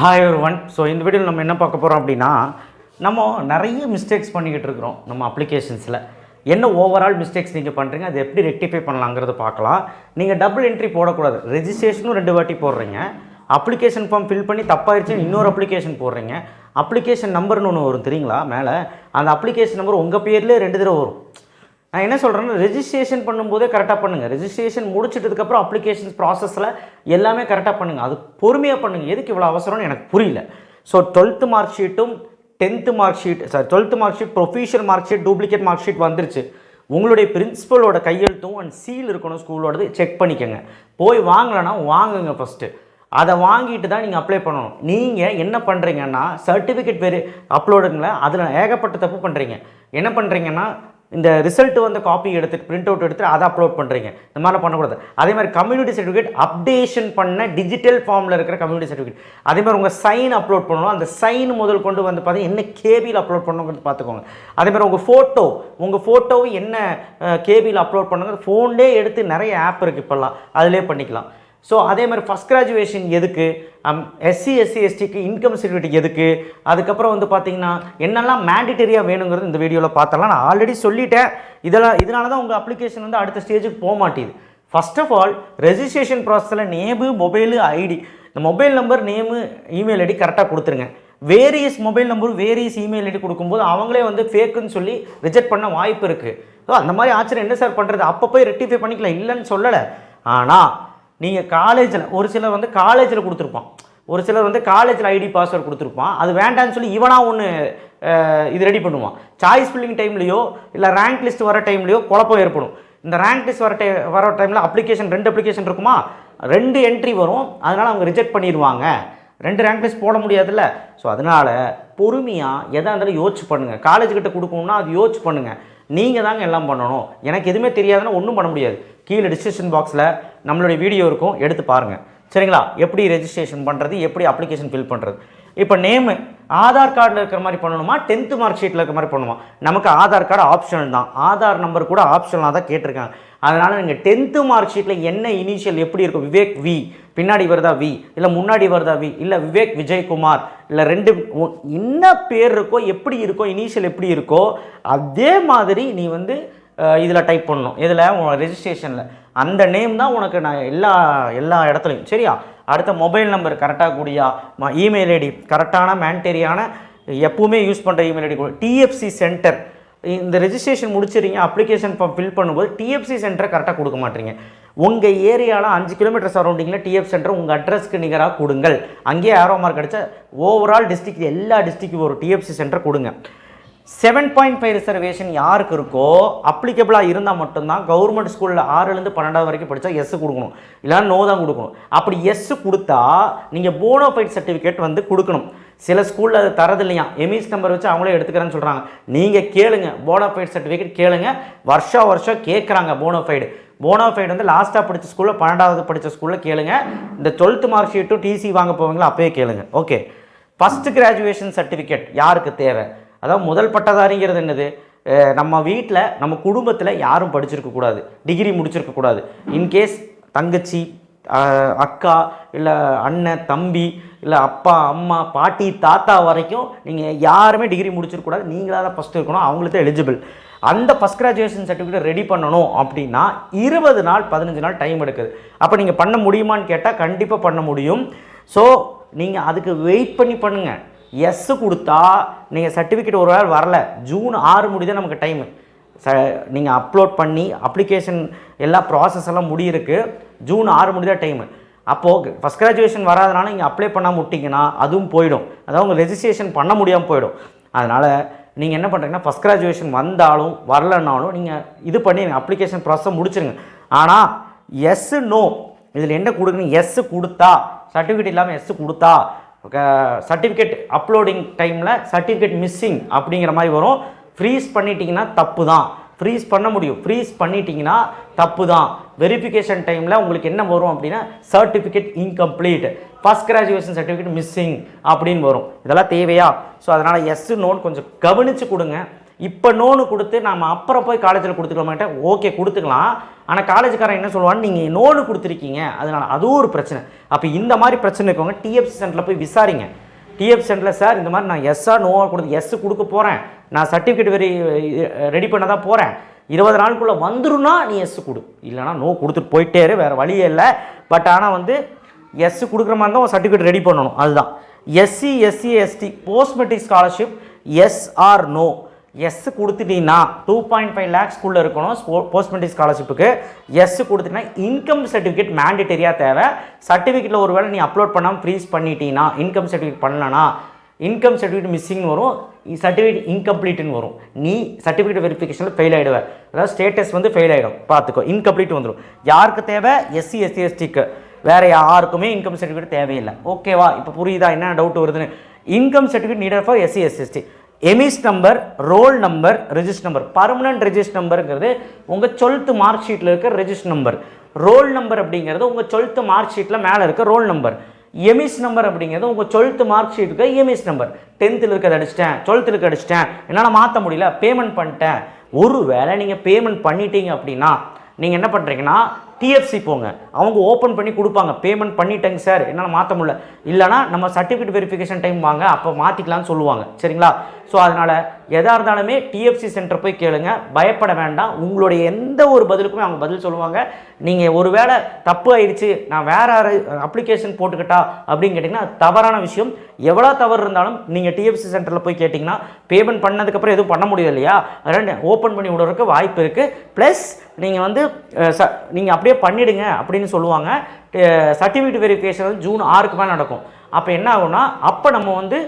Hi ஒரு one so இந்த வீடியோவில் நம்ம என்ன பார்க்க போகிறோம் அப்படின்னா நம்ம நிறைய மிஸ்டேக்ஸ் பண்ணிக்கிட்டு இருக்கிறோம் நம்ம அப்ளிகேஷன்ஸில் என்ன ஓவரால் மிஸ்டேக்ஸ் நீங்கள் பண்ணுறீங்க அதை எப்படி ரெக்டிஃபை பண்ணலாங்கிறத பார்க்கலாம். நீங்கள் டபுள் என்ட்ரி போடக்கூடாது. ரெஜிஸ்ட்ரேஷனும் ரெண்டு வாட்டி போடுறீங்க. அப்ளிகேஷன் ஃபார்ம் ஃபில் பண்ணி தப்பாயிருச்சுன்னு இன்னொரு அப்ளிகேஷன் போடுறீங்க. அப்ளிகேஷன் நம்பர்னு ஒன்று வரும் தெரியுங்களா? மேலே. அந்த அப்ளிகேஷன் நம்பர் உங்கள் பேர்லேயே ரெண்டு தடவை வரும். நான் என்ன சொல்கிறேன்னா ரெஜிஸ்ட்ரேஷன் பண்ணும்போதே கரெக்டாக பண்ணுங்கள் ரெஜிஸ்ட்ரேஷன் முடிச்சிட்டதுக்கப்புறம் அப்ளிகேஷன் ப்ராசஸில் எல்லாமே கரெக்டாக பண்ணுங்கள் அது பொறுமையாக பண்ணுங்கள் எதுக்கு இவ்வளோ அவசரம்னு எனக்கு புரியல. So twelfth mark ஷீட்டும் tenth mark sheet sorry twelfth mark sheet professional mark sheet duplicate mark sheet வந்துருச்சு. உங்களுடைய பிரின்சிபலோட கையெழுத்தும் அண்ட் சீல் இருக்கணும் ஸ்கூலோடது செக் பண்ணிக்கோங்க. போய் வாங்கலைன்னா வாங்குங்க ஃபஸ்ட்டு அதை வாங்கிட்டு தான் நீங்கள் அப்ளை பண்ணணும். நீங்கள் என்ன பண்ணுறீங்கன்னா சர்டிஃபிகேட் வெரி அப்லோடுங்களேன் அதில் ஏகப்பட்ட தப்பு பண்ணுறீங்க என்ன பண்ணுறீங்கன்னா இந்த ரிசல்ட் வந்து காப்பி எடுத்துட்டு பிரிண்ட் அவுட் எடுத்துட்டு அதை அப்லோட் பண்ணுறீங்க இந்த மாதிரிலாம் பண்ணக்கூடாது. அதே மாதிரி கம்யூனிட்டி சர்டிஃபிகேட் அப்டேஷன் பண்ண டிஜிட்டல் ஃபார்மில் இருக்கிற கம்யூனிட்டி சர்டிஃபிகேட் அதே மாதிரி உங்கள் சைன் அப்லோட் பண்ணணும். அந்த சைன் முதல் கொண்டு வந்து பார்த்தீங்கன்னா என்ன கேபியில் அப்லோட் பண்ணணுங்கிறது பார்த்துக்கோங்க. அதே மாதிரி உங்கள் ஃபோட்டோ உங்கள் ஃபோட்டோவை என்ன கேபியில் அப்லோட் பண்ணுங்க. ஃபோன்லேயே எடுத்து நிறைய ஆப் இருக்குது இப்போல்லாம். அதிலே பண்ணிக்கலாம். ஸோ அதே மாதிரி ஃபஸ்ட் கிராஜுவேஷன் எதுக்கு? எஸ்சி எஸ்சி எஸ்டிக்கு இன்கம் சர்டிஃபிகேட் எதுக்கு? அதுக்கப்புறம் வந்து பார்த்தீங்கன்னா என்னெல்லாம் மேண்டிட்டரியாக வேணுங்கிறது இந்த வீடியோவில் பார்த்தலாம் நான் ஆல்ரெடி சொல்லிட்டேன். இதெல்லாம் இதனால தான் உங்கள் அப்ளிகேஷன் வந்து அடுத்த ஸ்டேஜுக்கு போக மாட்டேது ஃபர்ஸ்ட் ஆஃப் ஆல் ரெஜிஸ்ட்ரேஷன் ப்ராசஸில் நேமு மொபைலு ஐடி இந்த mobile number name email ID கரெக்டாக கொடுத்துருங்க. Various mobile number various email ID கொடுக்கும்போது அவங்களே வந்து ஃபேக்குன்னு சொல்லி ரிஜெக்ட் பண்ண வாய்ப்பு இருக்குது ஸோ அந்த மாதிரி ஆச்சரியம் என்ன சார் பண்ணுறது அப்போ போய் ரெக்டிஃபை பண்ணிக்கலாம். இல்லைன்னு சொல்லலை. ஆனால் நீங்கள் காலேஜில் ஒரு சிலர் வந்து காலேஜில் கொடுத்துருப்பான். ஒரு சிலர் வந்து காலேஜில் ஐடி பாஸ்வேர்டு கொடுத்துருப்பான். அது வேண்டான்னு சொல்லி இவனாக ஒன்று இது ரெடி பண்ணுவான். சாய்ஸ் ஃபில்லிங் டைம்லையோ இல்லை ரேங்க் லிஸ்ட் வர டைம்லையோ குழப்பம் ஏற்படும். இந்த ரேங்க் லிஸ்ட் வர டை வர டைமில் அப்ளிகேஷன் ரெண்டு அப்ளிகேஷன் இருக்குமா? ரெண்டு என்ட்ரி வரும். அதனால் அவங்க ரிஜெக்ட் பண்ணிடுவாங்க ரெண்டு ரேங்க் லிஸ்ட் போட முடியாதுல்ல. ஸோ அதனால் பொறுமையாக எதாக இருந்தாலும் யோசிச்சு பண்ணுங்கள் காலேஜ் கிட்ட கொடுக்கணும்னா அது யோசிச்சு பண்ணுங்கள் நீங்கள் தாங்க எல்லாம் பண்ணணும். எனக்கு எதுவுமே தெரியாதுன்னா ஒன்றும் பண்ண முடியாது. கீழே டிஸ்கிரிப்ஷன் பாக்ஸில் நம்மளுடைய வீடியோ இருக்கும். எடுத்து பாருங்கள் சரிங்களா? எப்படி ரெஜிஸ்ட்ரேஷன் பண்ணுறது எப்படி அப்ளிகேஷன் ஃபில் பண்ணுறது இப்போ நேமு ஆதார் கார்டில் இருக்கிற மாதிரி பண்ணணுமா? டென்த்து மார்க் ஷீட்டில் இருக்கிற மாதிரி பண்ணணுமா நமக்கு ஆதார் கார்டு ஆப்ஷனல் தான். ஆதார் நம்பர் கூட ஆப்ஷனாக தான் கேட்டிருக்காங்க. அதனால் நீங்கள் டென்த்து மார்க் ஷீட்டில் என்ன இனிஷியல் எப்படி இருக்கும்? விவேக் வி பின்னாடி வருதா வி இல்லை முன்னாடி வருதா வி இல்லை விவேக் விஜயகுமார்? இல்லை ரெண்டு என்ன பேர் இருக்கோ எப்படி இருக்கோ இனிஷியல் எப்படி இருக்கோ அதே மாதிரி நீ வந்து இதில் டைப் பண்ணணும். இதில் உன் ரெஜிஸ்ட்ரேஷனில் அந்த நேம் தான் உனக்கு நான் எல்லா எல்லா இடத்துலையும். சரியா? அடுத்த மொபைல் நம்பர் கரெக்டாக கூடியா? இமெயில் ஐடி கரெக்டான மேண்டேரியான எப்பவுமே யூஸ் பண்ணுற இமெயில் ஐடி கூட. டிஎஃப்சி சென்டர் இந்த ரெஜிஸ்ட்ரேஷன் முடிச்சிடுறீங்க அப்ளிகேஷன் ஃபார்ம் ஃபில் பண்ணும்போது டிஎஃப்சி சென்டரை கரெக்டாக கொடுக்க மாட்டீங்க. உங்கள் ஏரியாவில் அஞ்சு கிலோமீட்டர் சரௌண்டிங்கில் டிஎஃப் சென்டர் உங்கள் அட்ரஸ்க்கு நிகராக கொடுங்கள். அங்கேயே ஆரோ மார்க் கிடச்சா ஓவரால் டிஸ்ட்ரிக்ட் எல்லா டிஸ்ட்ரிக்கு ஒரு டிஎஃப்சி சென்டர் கொடுங்க. செவன் பாயிண்ட் ஃபைவ் ரிசர்வேஷன் யாருக்கு இருக்கோ அப்ளிகபிளாக இருந்தால் மட்டும்தான் கவர்மெண்ட் ஸ்கூலில் ஆறுலேருந்து பன்னெண்டாவது வரைக்கும் படித்தா எஸ் கொடுக்கணும். இல்லைன்னா நோ தான் கொடுக்கணும். அப்படி எஸ் கொடுத்தா நீங்கள் போனோஃபைட் சர்டிஃபிகேட் வந்து கொடுக்கணும். சில ஸ்கூலில் அது தரது இல்லையா? எமிஸ் நம்பர் வச்சு அவங்களே எடுத்துக்கிறேன்னு சொல்கிறாங்க நீங்கள் கேளுங்க. போனோஃபைட் சர்டிஃபிகேட் கேளுங்க. வருஷா வருஷம் கேட்குறாங்க போனோஃபைடு போனோஃபைடு வந்து லாஸ்ட்டாக படித்த ஸ்கூலில் பன்னெண்டாவது படித்த ஸ்கூலில் கேளுங்க. இந்த டுவெல்த்து மார்க் ஷீட்டும் டிசி வாங்க போவீங்களா அப்போயே கேளுங்க. ஓகே ஃபஸ்ட்டு கிராஜுவேஷன் சர்டிஃபிகேட் யாருக்கு தேவை? அதாவது முதல் பட்டதாரிங்கிறது என்னது? நம்ம வீட்டில் நம்ம குடும்பத்தில் யாரும் படிச்சிருக்கக்கூடாது டிகிரி முடிச்சிருக்கக்கூடாது இன்கேஸ் தங்கச்சி அக்கா இல்லை அண்ணன் தம்பி இல்லை அப்பா அம்மா பாட்டி தாத்தா வரைக்கும் நீங்கள் யாருமே டிகிரி முடிச்சிருக்கக்கூடாது நீங்களாக தான் ஃபஸ்ட்டு இருக்கணும். அவங்களுக்கு தான் எலிஜிபிள் அந்த ஃபஸ்ட் கிராஜுவேஷன் சர்டிஃபிகேட் ரெடி பண்ணணும் அப்படின்னா இருபது நாள் பதினஞ்சு நாள் டைம் எடுக்குது. அப்போ நீங்கள் பண்ண முடியுமான்னு கேட்டால் கண்டிப்பாக பண்ண முடியும். ஸோ நீங்கள் அதுக்கு வெயிட் பண்ணி பண்ணுங்கள் எஸ் கொடுத்தா நீங்கள் சர்டிஃபிகேட் ஒரு நாள் வரல. ஜூன் ஆறு முடிதான் நமக்கு டைமு ச நீங்கள் அப்லோட் பண்ணி அப்ளிகேஷன் எல்லா ப்ராசஸ் எல்லாம் முடியிருக்கு. ஜூன் ஆறு முடிதான் டைமு அப்போது ஃபஸ்ட் கிராஜுவேஷன் வராதனால நீங்கள் அப்ளை பண்ணாம விட்டிங்கன்னா அதுவும் போயிடும். அதாவது உங்கள் ரெஜிஸ்ட்ரேஷன் பண்ண முடியாமல் போயிடும். அதனால் நீங்கள் என்ன பண்ணுறீங்கன்னா ஃபஸ்ட் கிராஜுவேஷன் வந்தாலும் வரலனாலும் நீங்கள் இது பண்ணி அப்ளிகேஷன் ப்ராசஸ் முடிச்சிருங்க. ஆனால் எஸ் நோ இதில் என்ன கொடுக்குறீங்க எஸ் கொடுத்தா சர்டிஃபிகேட் இல்லாமல் எஸ் கொடுத்தா சர்டிஃபிகேட் அப்லோடிங் டைமில் சர்டிஃபிகேட் மிஸ்ஸிங் அப்படிங்கிற மாதிரி வரும். ஃப்ரீஸ் பண்ணிட்டீங்கன்னா தப்பு தான் ஃப்ரீஸ் பண்ண முடியும். ஃப்ரீஸ் பண்ணிட்டீங்கன்னா தப்பு தான் வெரிஃபிகேஷன் டைமில் உங்களுக்கு என்ன வரும் அப்படின்னா certificate incomplete first graduation certificate missing அப்படின்னு வரும். இதெல்லாம் தேவையா? ஸோ அதனால் எஸ் நோன் கொஞ்சம் கவனித்து கொடுங்க. இப்போ நோனு கொடுத்து நம்ம அப்புறம் போய் காலேஜில் கொடுத்துக்கலாமாட்ட ஓகே கொடுத்துக்கலாம். ஆனால் காலேஜுக்காரன் என்ன சொல்லுவான்னு நீங்கள் நோனு கொடுத்துருக்கீங்க. அதனால் அதுவும் ஒரு பிரச்சனை. அப்போ இந்த மாதிரி பிரச்சனை இருக்கவங்க டிஎஃப்சி சென்டரில் போய் விசாரிங்க. டிஎஃப் சென்டரில் சார் இந்த மாதிரி நான் எஸ்ஸா நோவாக கொடுத்து எஸ் கொடுக்க போகிறேன் நான் சர்டிஃபிகேட் வெரி ரெடி பண்ண தான் போகிறேன் இருபது நாளுக்குள்ளே வந்துருன்னா நீ எஸ் கொடு. இல்லைனா நோ கொடுத்துட்டு போயிட்டே இரு வேறு வழியே இல்லை. பட் ஆனால் வந்து எஸ் கொடுக்குற மாதிரி தான் சர்டிஃபிகேட் ரெடி பண்ணணும். அதுதான். SC SC ST post matric scholarship yes or no yes கொடுத்துட்டீங்கன்னா டூ பாயிண்ட் ஃபைவ் லேக்ஸ்க்குள்ளே இருக்கணும் போஸ்ட்மெண்ட்ரி ஸ்காலர்ஷிப்புக்கு எஸ் கொடுத்துட்டீங்கன்னா இன்கம் சர்டிஃபிகேட் மேண்டிட்டரியாக தேவை. சர்டிஃபிகேட்டில் ஒரு வேளை நீ அப்லோட் பண்ணாமல் ஃப்ரீஸ் பண்ணிட்டீங்கன்னா இன்கம் சர்டிஃபிகேட் பண்ணலனா இன்கம் சர்டிஃபிகேட் மிஸ்ஸிங்னு வரும். சர்டிஃபிகேட் இன்கம்ப்ளீட்னு வரும். நீ சர்டிஃபிகேட் வெரிஃபிகேஷனில் ஃபெயில் ஆகிடுவேன் அதாவது ஸ்டேட்டஸ் வந்து ஃபெயில் ஆகிடும் பார்த்துக்கோ இன்கம்ப்ளீட் வந்துடும் யாருக்கு தேவை? எஸ்சி எஸ்சி எஸ்டிக்கு வேறு யாருக்குமே இன்கம் சர்டிஃபிகேட் தேவையில்லை. ஓகேவா இப்போ புரியுதா? என்ன டவுட் வருதுன்னு? Income certificate needed for SC SST EMIS number roll number register number permanent register நம்பருங்கிறது உங்கள் டுவெல்த்து மார்க் ஷீட்டில் இருக்கிற ரெஜிஸ்டர் நம்பர் ரோல் நம்பர் அப்படிங்கிறது உங்கள் டுவெல்த்து மார்க் ஷீட்டில் மேலே இருக்க ரோல் நம்பர் எமிஸ் நம்பர் அப்படிங்கிறது உங்கள் டுவெல்த்து மார்க் ஷீட் இருக்க எமிஸ் நம்பர் டென்த்தில் இருக்கிறத அடிச்சிட்டேன் டுவெல்த்தில் இருக்க அடிச்சிட்டேன். என்னால் மாற்ற முடியல பேமெண்ட் பண்ணிட்டேன். ஒரு வேளை நீங்கள் பேமெண்ட் பண்ணிட்டீங்க அப்படின்னா நீங்கள் என்ன பண்ணுறீங்கன்னா டிஎஃப்சி போங்க. அவங்க ஓப்பன் பண்ணி கொடுப்பாங்க. பேமெண்ட் பண்ணிட்டேங்க சார் என்னால் மாற்ற முடியல. இல்லைனா நம்ம சர்டிஃபிகேட் வெரிஃபிகேஷன் டைம் வாங்க அப்போ மாற்றிக்கலாம்னு சொல்லுவாங்க. சரிங்களா? ஸோ அதனால் எதாக இருந்தாலுமே டிஎஃப்சி சென்டர் போய் கேளுங்க. பயப்பட வேண்டாம். உங்களுடைய எந்த ஒரு பதிலுக்குமே அவங்க பதில் சொல்லுவாங்க. நீங்கள் ஒரு வேளை தப்பு ஆயிடுச்சு நான் வேற அப்ளிகேஷன் போட்டுக்கிட்டா அப்படின்னு கேட்டிங்கன்னா தவறான விஷயம். எவ்வளோ தவறு இருந்தாலும் நீங்கள் டிஎஃப்சி சென்டரில் போய் கேட்டிங்கன்னா பேமெண்ட் பண்ணதுக்கப்புறம் எதுவும் பண்ண முடியாது இல்லையா? அதனால் ஓப்பன் பண்ணி விடுறதுக்கு வாய்ப்பு இருக்குது ப்ளஸ் நீங்கள் வந்து ச நீங்கள் அப்படியே பண்ணிடுங்க அப்படின்னு சொல்லுவாங்க. சர்டிஃபிகேட் வெரிஃபிகேஷன் வந்து ஜூன் ஆறுக்கு மேலே நடக்கும். அப்போ என்ன ஆகும்னா அப்போ நம்ம வந்து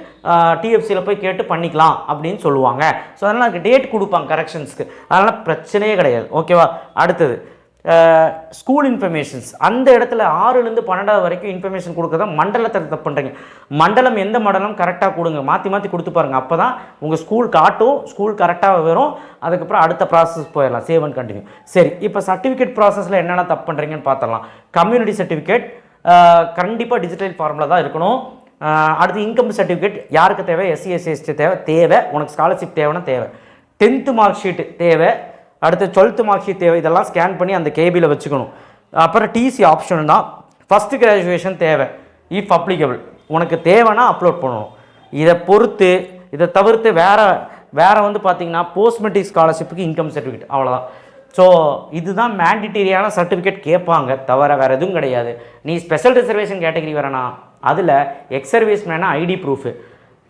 டிஎஃப்சியில் போய் கேட்டு பண்ணிக்கலாம் அப்படின்னு சொல்லுவாங்க. ஸோ அதனால் டேட் கொடுப்பாங்க கரெக்ஷன்ஸ்க்கு அதனால் பிரச்சனையே கிடையாது. ஓகேவா அடுத்தது. ஸ்கூல் இன்ஃபர்மேஷன்ஸ் அந்த இடத்துல ஆறுலேருந்து பன்னெண்டாவது வரைக்கும் இன்ஃபர்மேஷன் கொடுக்குறதா மண்டலத்தை தப்பு பண்ணுறீங்க மண்டலம் எந்த மண்டலம் கரெக்டாக கொடுங்க. மாற்றி மாற்றி கொடுத்து பாருங்க. அப்போ தான் உங்கள் ஸ்கூல் காட்டும் ஸ்கூல் கரெக்டாக வரும். அதுக்கப்புறம் அடுத்த ப்ராசஸ் போயிடலாம். சேவ் அண்ட் கண்டினியூ சரி இப்போ சர்டிஃபிகேட் ப்ராசஸில் என்னென்ன தப்பு பண்ணுறீங்கன்னு பார்த்துடலாம். கம்யூனிட்டி சர்டிஃபிகேட் கண்டிப்பாக டிஜிட்டல் ஃபார்மில் தான் இருக்கணும். அடுத்து இன்கம் சர்டிஃபிகேட் யாருக்கு தேவை? எஸ்சி எஸ்சி எஸ்டி தேவை? தேவை. உனக்கு ஸ்காலர்ஷிப் தேவைன்னா தேவை. டென்த்து மார்க் ஷீட்டு தேவை. அடுத்து டுவெல்த்து மார்க் ஷீட் தேவை. இதெல்லாம் ஸ்கேன் பண்ணி அந்த கேபியில் வச்சுக்கணும். அப்புறம் டிசி ஆப்ஷன் தான் ஃபஸ்ட்டு கிராஜுவேஷன் தேவை. இஃப் அப்ளிகபிள் உனக்கு தேவைன்னா அப்லோட் பண்ணணும். இதை பொறுத்து இதை தவிர்த்து வேறு வேறு வந்து பார்த்தீங்கன்னா போஸ்ட் மெட்ரிக் ஸ்காலர்ஷிப்புக்கு இன்கம் சர்டிஃபிகேட் அவ்வளோதான் ஸோ இதுதான் மேண்டிட்டரியான சர்டிஃபிகேட் கேட்பாங்க. தவிர வேறு எதுவும் கிடையாது. நீ ஸ்பெஷல் ரிசர்வேஷன் கேட்டகரி வரனா அதில் எக்ஸ் சர்வீஸ் மேனா ஐடி ப்ரூஃபு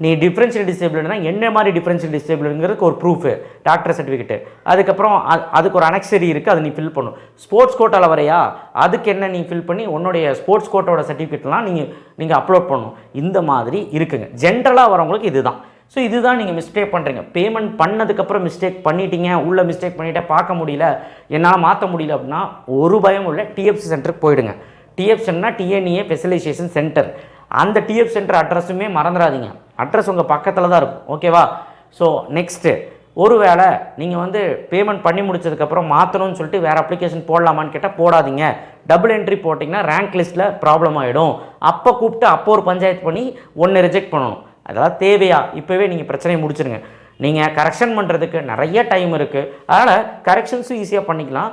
நீ டிஃப்ரென்ஷியல் டிசேபிள்னா என்ன மாதிரி டிஃப்ரென்ஷியல் டிசேபிள்ங்கிறதுக்கு ஒரு ப்ரூஃபு டாக்டர் சர்டிஃபிகேட்டு அதுக்கப்புறம் அ- அதுக்கு ஒரு அனெக்சரி இருக்குது அதை நீ ஃபில் பண்ணும் ஸ்போர்ட்ஸ் கோட்டாவில் வரையா அதுக்கு என்ன நீ ஃபில் பண்ணி உன்னுடைய ஸ்போர்ட்ஸ் கோட்டோட சர்டிஃபிகேட்லாம் நீங்கள் நீங்கள் அப்லோட் பண்ணணும். இந்த மாதிரி இருக்குங்க. ஜென்ரலாக வரவங்களுக்கு இதுதான். ஸோ இதுதான் நீங்கள் மிஸ்டேக் பண்ணுறீங்க பேமெண்ட் பண்ணதுக்கப்புறம் மிஸ்டேக் பண்ணிட்டீங்க. உள்ளே மிஸ்டேக் பண்ணிட்டே பார்க்க முடியல. என்னால் மாற்ற முடியல அப்படின்னா ஒரு பயம் உள்ள டிஎஃப்சி சென்டருக்கு போயிடுங்க. டிஎஃப் சென்டர்னா டிஎன்இஏ ஸ்பெஷலைசேஷன் சென்டர் அந்த டிஎஃப் சென்டர் அட்ரஸுமே மறந்துடாதீங்க. அட்ரஸ் உங்கள் பக்கத்தில் தான் இருக்கும். ஓகேவா ஸோ நெக்ஸ்ட்டு ஒருவேளை நீங்கள் வந்து பேமெண்ட் பண்ணி முடிச்சதுக்கப்புறம் மாற்றணும்னு சொல்லிட்டு வேறு அப்ளிகேஷன் போடலாமான்னு கேட்டால் போடாதீங்க. டபுள் என்ட்ரி போட்டிங்கன்னா ரேங்க் லிஸ்ட்டில் ப்ராப்ளம் ஆகிடும் அப்போ கூப்பிட்டு அப்போ ஒரு பஞ்சாயத்து பண்ணி ஒன்று ரிஜெக்ட் பண்ணணும். அதெல்லாம் தேவையா? இப்போவே நீங்கள் பிரச்சனையை முடிச்சிருங்க. நீங்கள் கரெக்ஷன் பண்ணுறதுக்கு நிறைய டைம் இருக்குது அதனால் கரெக்ஷன்ஸும் ஈஸியாக பண்ணிக்கலாம்.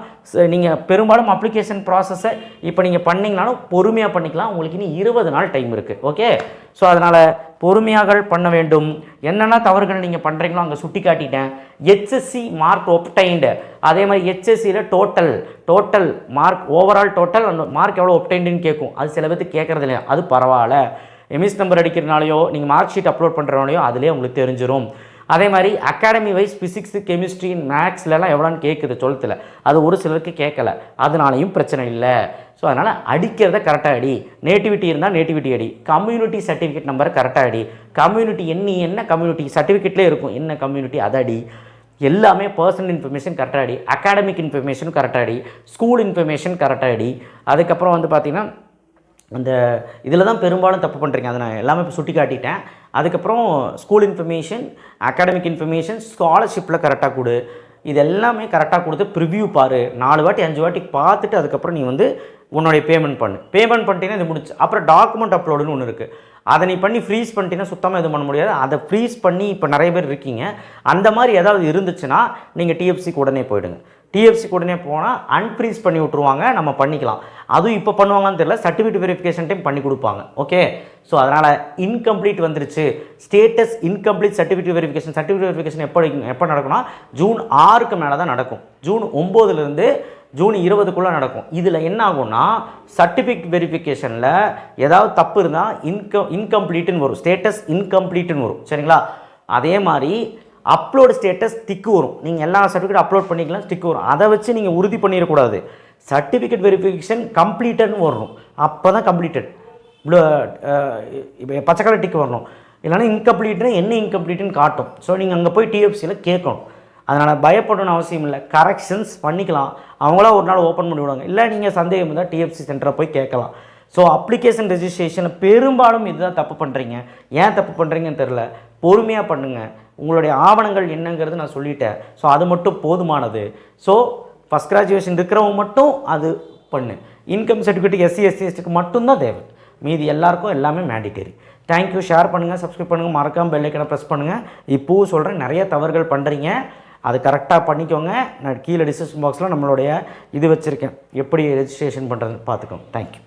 நீங்கள் பெரும்பாலும் அப்ளிகேஷன் ப்ராசஸை இப்போ நீங்கள் பண்ணிங்கனாலும் பொறுமையாக பண்ணிக்கலாம். உங்களுக்கு இனி இருபது நாள் டைம் இருக்குது ஓகே ஸோ அதனால் பொறுமையாக பண்ண வேண்டும். என்னென்ன தவறுகள் நீங்கள் பண்ணுறீங்களோ அங்கே சுட்டி காட்டிட்டேன் ஹெச்எஸ்சி மார்க் ஒப்டைண்டு அதே மாதிரி ஹெச்எஸ்சியில் total total mark overall total அந்த மார்க் எவ்வளோ ஒப்டைண்டுன்னு கேட்கும். அது சில பேருக்கு கேட்குறது இல்லையா? அது பரவாயில்ல. எமிஸ் நம்பர் அடிக்கிறனாலையோ நீங்கள் மார்க் ஷீட் அப்லோட் பண்ணுறனாலையோ அதிலே உங்களுக்கு தெரிஞ்சிரும். அதே மாதிரி அகாடமி வைஸ் ஃபிசிக்ஸு கெமிஸ்ட்ரி மேக்ஸ்லலாம் எவ்வளோன்னு கேட்குது டுவெல்த்தில் அது ஒரு சிலருக்கு கேட்கல அதனாலையும் பிரச்சனை இல்லை. ஸோ அதனால் அடிக்கிறத கரெக்டாக அடி. நேட்டிவிட்டி இருந்தால் நேட்டிவிட்டி அடி. கம்யூனிட்டி சர்டிஃபிகேட் நம்பரை கரெக்டாக அடி. கம்யூனிட்டி என்ன என்ன கம்யூனிட்டி சர்டிஃபிகேட்லேயே இருக்கும். என்ன கம்யூனிட்டி அதை அடி. எல்லாமே பர்சனல் இன்ஃபர்மேஷன் கரெக்டாக அடி. அகாடமிக் இன்ஃபர்மேஷன் கரெக்டாக அடி. ஸ்கூல் இன்ஃபர்மேஷன் கரெக்டாக அடி. அதுக்கப்புறம் வந்து பார்த்திங்கன்னா அந்த இதில் தான் பெரும்பாலும் தப்பு பண்ணுறீங்க அதை நான் எல்லாமே இப்போ சுட்டி காட்டிட்டேன் அதுக்கப்புறம் ஸ்கூல் இன்ஃபர்மேஷன் அகாடமிக் இன்ஃபர்மேஷன் ஸ்காலர்ஷிப்பில் கரெக்டாக கொடு. இது எல்லாமே கரெக்டாக கொடுத்து ப்ரிவ்யூ பாரு. நாலு வாட்டி அஞ்சு வாட்டி பார்த்துட்டு அதுக்கப்புறம் நீ வந்து உன்னுடைய பேமெண்ட் பண்ணு. பேமெண்ட் பண்ணிட்டீங்கன்னா இது முடிச்சு அப்புறம் டாக்குமெண்ட் அப்லோடுன்னு ஒன்று இருக்குது அதை நீ பண்ணி ஃப்ரீஸ் பண்ணிட்டீங்கன்னா சுத்தமாக எதுவும் பண்ண முடியாது. அதை ஃப்ரீஸ் பண்ணி இப்போ நிறைய பேர் இருக்கீங்க. அந்த மாதிரி ஏதாவது இருந்துச்சுன்னா நீங்கள் டிஎஃப்சிக்கு உடனே போயிடுங்க. டிஎஃப்சிக்கு உடனே போனால் அன்ஃப்ரீஸ் பண்ணி விட்ருவாங்க நம்ம பண்ணிக்கலாம். அதுவும் இப்போ பண்ணுவாங்கன்னு தெரியல சர்டிஃபிகேட் வெரிஃபிகேஷன் டைம் பண்ணி கொடுப்பாங்க. ஓகே ஸோ அதனால் இன்கம்ப்ளீட் வந்துருச்சு. Status incomplete certificate verification certificate verification எப்போ எப்போ நடக்கும்னா ஜூன் ஆறுக்கு மேலே தான் நடக்கும். ஜூன் ஒம்போதுலேருந்து ஜூன் இருபதுக்குள்ளே நடக்கும். இதில் என்ன ஆகும்னா சர்டிஃபிகேட் வெரிஃபிகேஷனில் ஏதாவது தப்பு இருந்தால் இன்கம் இன்கம்ப்ளீட்டுன்னு வரும். ஸ்டேட்டஸ் இன்கம்ப்ளீட்டுன்னு வரும். சரிங்களா? அதே மாதிரி அப்லோடு ஸ்டேட்டஸ் டிக்கு வரும். நீங்கள் எல்லா சர்டிஃபிகேட் அப்லோட் பண்ணிக்கலாம் டிக்கு வரும். அதை வச்சு நீங்கள் உறுதி பண்ணிடக்கூடாது. சர்டிஃபிகேட் வெரிஃபிகேஷன் கம்ப்ளீட்டட்னு வரணும். அப்போ தான் கம்ப்ளீட்டட் இப்போ பச்சை டிக்கு வரணும். இல்லைன்னா இன்கம்ப்ளீட்னா என்ன இன்கம்ப்ளீட்டுன்னு காட்டும். ஸோ நீங்கள் அங்கே போய் டிஎஃப்சியில் கேட்கணும். அதனால் பயப்படணும்னு அவசியம் இல்லை. கரெக்ஷன்ஸ் பண்ணிக்கலாம். அவங்களா ஒரு நாள் ஓப்பன் பண்ணி விடுவாங்க. இல்லை நீங்கள் சந்தேகம் இருந்தால் டிஎஃப்சி சென்டரை போய் கேட்கலாம். ஸோ அப்ளிகேஷன் ரெஜிஸ்ட்ரேஷனை பெரும்பாலும் இதுதான் தப்பு பண்ணுறீங்க ஏன் தப்பு பண்ணுறீங்கன்னு தெரில பொறுமையாக பண்ணுங்கள் உங்களுடைய ஆவணங்கள் என்னங்கிறது நான் சொல்லிட்டேன். ஸோ அது மட்டும் போதுமானது. ஸோ ஃபஸ்ட் கிராஜுவேஷன் இருக்கிறவங்க மட்டும் அது பண்ணு. இன்கம் சர்டிஃபிகேட் எஸ்சி எஸ்சி எஸ்டிக்கு மட்டும்தான் தேவை. மீதி எல்லாருக்கும் எல்லாமே மேண்டிட்டரி தேங்க்யூ ஷேர் பண்ணுங்கள் சப்ஸ்கிரைப் பண்ணுங்கள் மறக்காமல் பெல்லைக்கனை ப்ரெஸ் பண்ணுங்கள் இப்போவும் சொல்கிறேன் நிறைய தவறுகள் பண்ணுறீங்க அது கரெக்டாக பண்ணிக்கோங்க. நான் கீழே டிஸ்கிரிப்ஷன் பாக்ஸில் நம்மளுடைய இது வச்சுருக்கேன். எப்படி ரெஜிஸ்ட்ரேஷன் பண்ணுறதுன்னு பார்த்துக்கோங்க. தேங்க்யூ